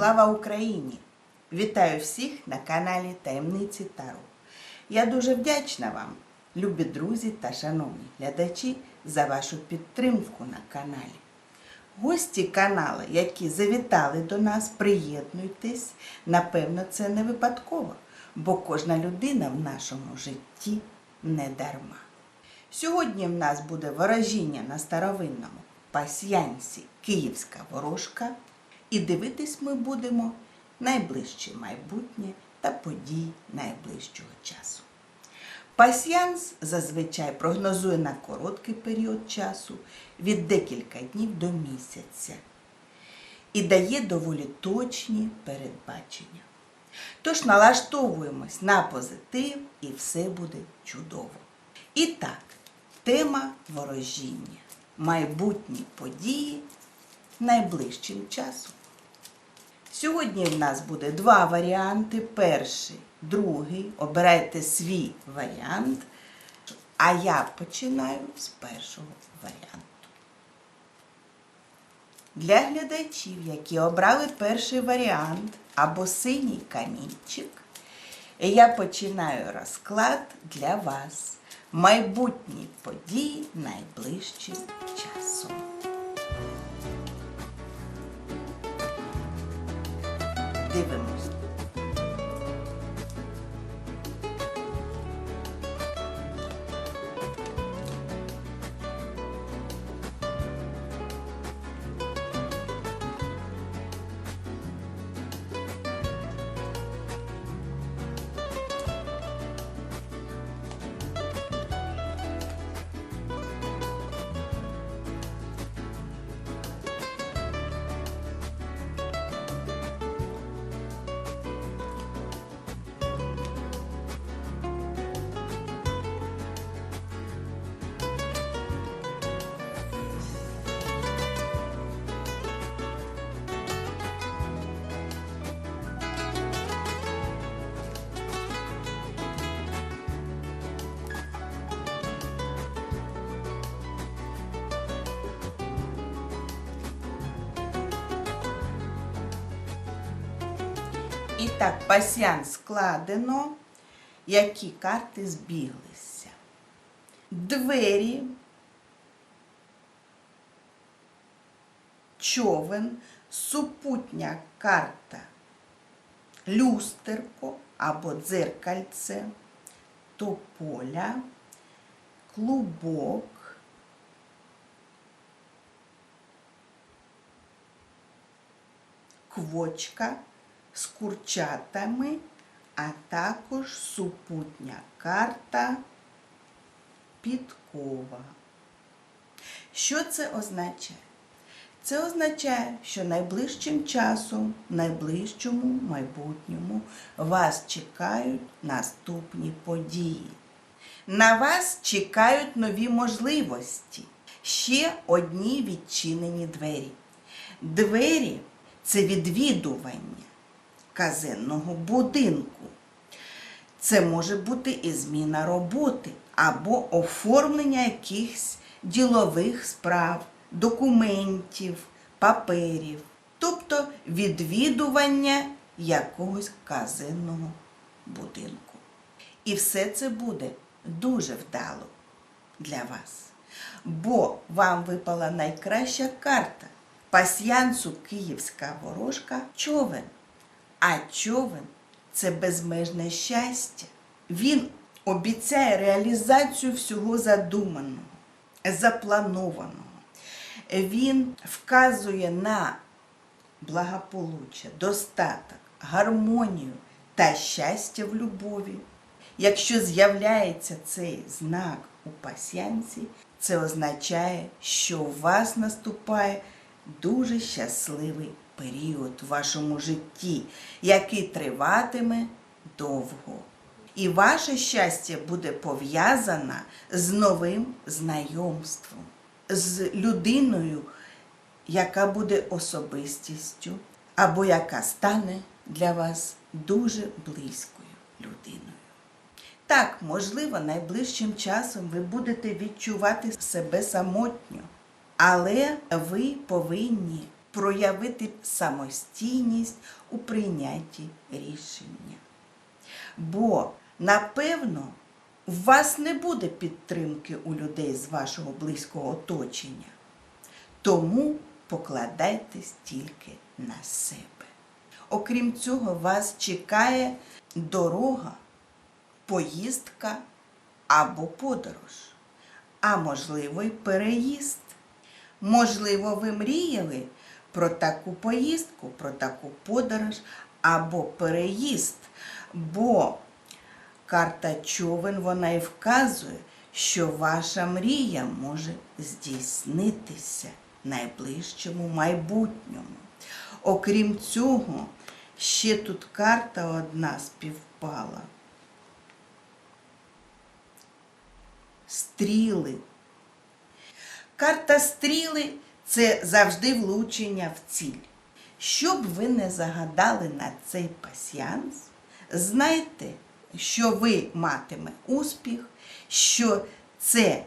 Слава Україні! Вітаю всіх на каналі Таємниці Таро. Я дуже вдячна вам, любі друзі та шановні глядачі, за вашу підтримку на каналі. Гості каналу, які завітали до нас, приєднуйтесь. Напевно, це не випадково, бо кожна людина в нашому житті не дарма. Сьогодні в нас буде ворожіння на старовинному пасьянсі Київська ворожка, і дивитись ми будемо найближче майбутнє та події найближчого часу. Пасьянс зазвичай прогнозує на короткий період часу від декілька днів до місяця і дає доволі точні передбачення. Тож налаштовуємось на позитив і все буде чудово. І так, тема ворожіння. Майбутні події найближчим часом. Сьогодні в нас буде два варіанти. Перший, другий. Обирайте свій варіант. А я починаю з першого варіанту. Для глядачів, які обрали перший варіант або синій камінчик, я починаю розклад для вас. Майбутні події найближчим часом. devemos І так, пасян складено, які карти збіглися. Двері, човен, супутня карта, люстерко або дзеркальце, тополя, клубок, квочка з курчатами, а також супутня карта підкова. Що це означає? Це означає, що найближчим часом, в найближчому майбутньому вас чекають наступні події. На вас чекають нові можливості, ще одні відчинені двері. Двері це відвідування казенного будинку. Це може бути і зміна роботи або оформлення якихось ділових справ, документів, паперів, тобто відвідування якогось казенного будинку. І все це буде дуже вдало для вас. Бо вам випала найкраща карта пасьянсу Київська ворожка човен. А човен це безмежне щастя. Він обіцяє реалізацію всього задуманого, запланованого. Він вказує на благополуччя, достаток, гармонію та щастя в любові. Якщо з'являється цей знак у пасянці, це означає, що у вас наступає дуже щасливий період в вашому житті, який триватиме довго. І ваше щастя буде пов'язане з новим знайомством, з людиною, яка буде особистістю, або яка стане для вас дуже близькою людиною. Так, можливо, найближчим часом ви будете відчувати себе самотньо, але ви повинні проявити самостійність у прийнятті рішення. Бо, напевно, у вас не буде підтримки у людей з вашого близького оточення. Тому покладайтесь тільки на себе. Окрім цього, вас чекає дорога, поїздка або подорож, а можливо, й переїзд. Можливо, ви мріяли про таку поїздку, про таку подорож або переїзд, бо карта човен вона і вказує, що ваша мрія може здійснитися в найближчому майбутньому. Окрім цього, ще тут карта одна співпала. Стріли. Карта стріли це завжди влучення в ціль. Щоб ви не загадали на цей пасіанс, знайте, що ви матиме успіх, що це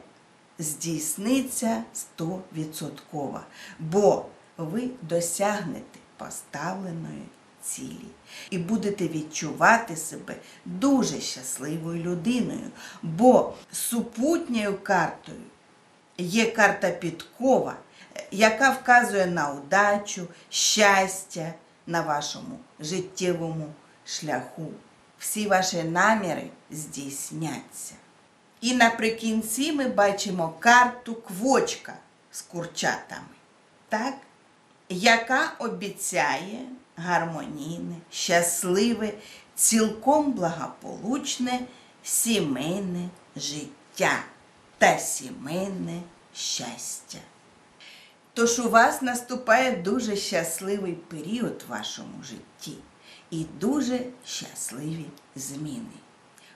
здійсниться 100%, бо ви досягнете поставленої цілі і будете відчувати себе дуже щасливою людиною, бо супутньою картою є карта підкова, яка вказує на удачу, щастя на вашому життєвому шляху. Всі ваші наміри здійсняться. І наприкінці ми бачимо карту квочка з курчатами, так? яка обіцяє гармонійне, щасливе, цілком благополучне сімейне життя та сімейне щастя. Тож у вас наступає дуже щасливий період в вашому житті і дуже щасливі зміни.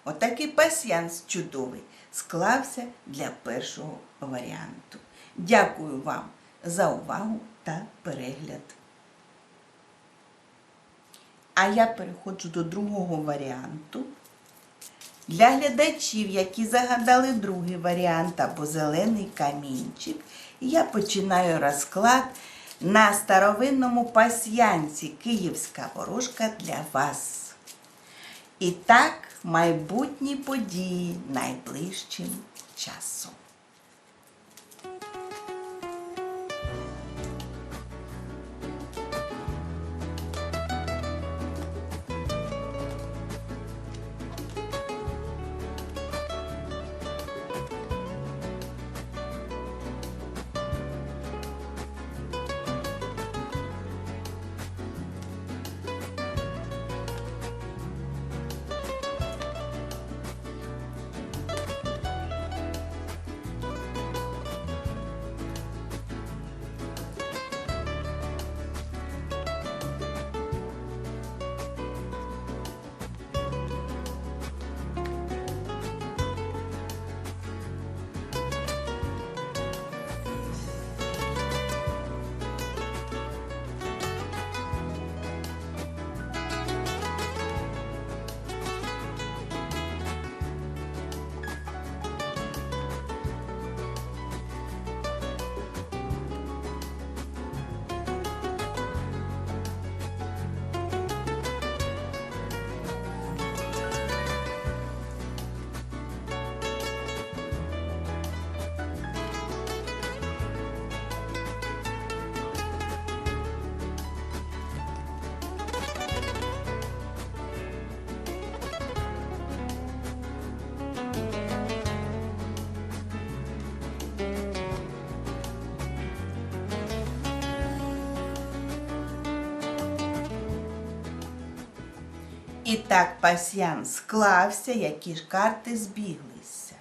Отакий пасіянс чудовий склався для першого варіанту. Дякую вам за увагу та перегляд. А я переходжу до другого варіанту. Для глядачів, які загадали другий варіант або зелений камінчик, я починаю розклад на старовинному пасьянці Київська ворожка для вас. І так, майбутні події найближчим часом. І так пасьян склався, які ж карти збіглися.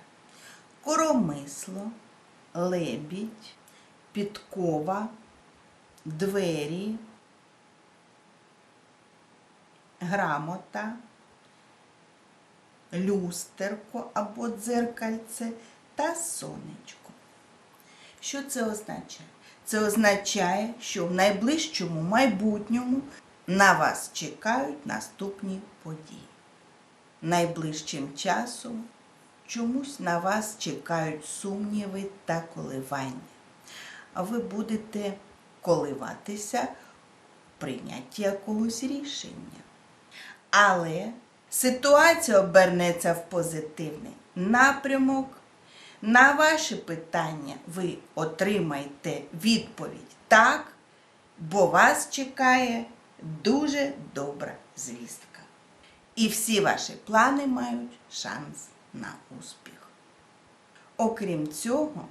Коромисло, лебідь, підкова, двері, грамота, люстерко або дзеркальце та сонечко. Що це означає? Це означає, що в найближчому майбутньому на вас чекають наступні події. Найближчим часом чомусь на вас чекають сумніви та коливання. Ви будете коливатися в прийнятті якогось рішення. Але ситуація обернеться в позитивний напрямок. На ваше питання ви отримаєте відповідь так, бо вас чекає дуже добра звістка. І всі ваші плани мають шанс на успіх. Окрім цього,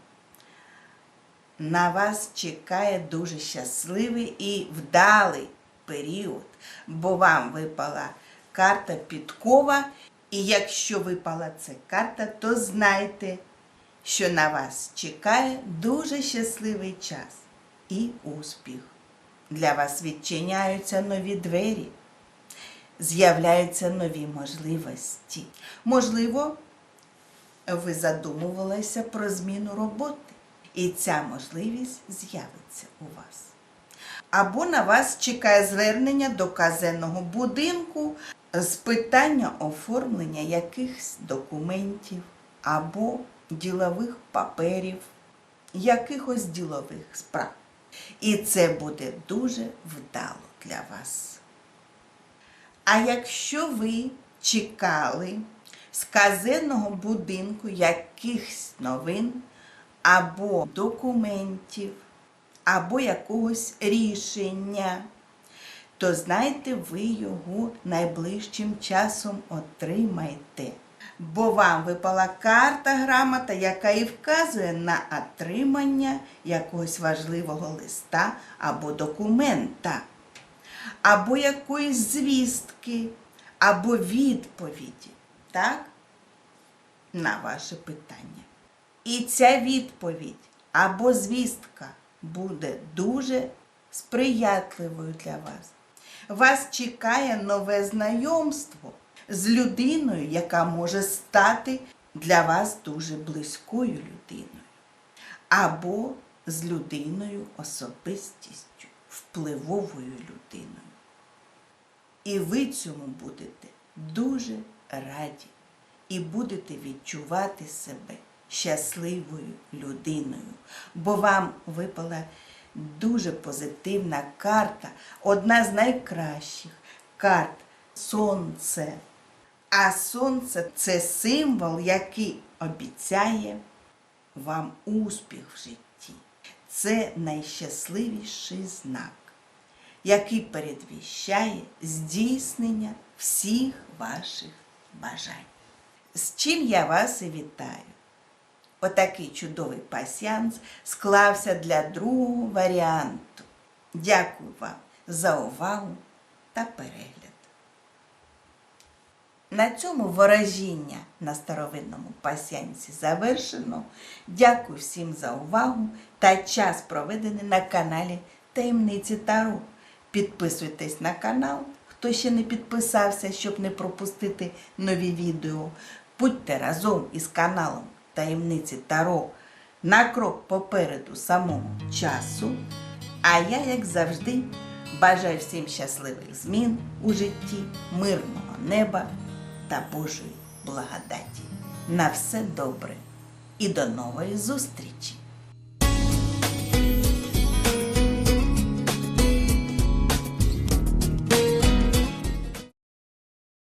на вас чекає дуже щасливий і вдалий період, бо вам випала карта підкова, і якщо випала ця карта, то знайте, що на вас чекає дуже щасливий час і успіх. Для вас відчиняються нові двері, з'являються нові можливості. Можливо, ви задумувалися про зміну роботи, і ця можливість з'явиться у вас. Або на вас чекає звернення до казенного будинку з питання оформлення якихось документів або ділових паперів, якихось ділових справ. І це буде дуже вдало для вас. А якщо ви чекали з казенного будинку якихось новин або документів, або якогось рішення, то знайте, ви його найближчим часом отримаєте. Бо вам випала карта грамота, яка і вказує на отримання якогось важливого листа або документа, або якоїсь звістки, або відповіді, так? На ваше питання. І ця відповідь або звістка буде дуже сприятливою для вас. Вас чекає нове знайомство з людиною, яка може стати для вас дуже близькою людиною, або з людиною особистістю, впливовою людиною. І ви цьому будете дуже раді і будете відчувати себе щасливою людиною, бо вам випала дуже позитивна карта, одна з найкращих карт сонце. А сонце це символ, який обіцяє вам успіх в житті. Це найщасливіший знак, який передвіщає здійснення всіх ваших бажань. З чим я вас і вітаю. Отакий чудовий пасіанс склався для другого варіанту. Дякую вам за увагу та перегляд. На цьому ворожіння на старовинному пасіанці завершено. Дякую всім за увагу та час проведений на каналі Таємниці Таро. Підписуйтесь на канал, хто ще не підписався, щоб не пропустити нові відео. Будьте разом із каналом Таємниці Таро на крок попереду самого часу. А я, як завжди, бажаю всім щасливих змін у житті, мирного неба та Божої благодаті. На все добре і до нової зустрічі!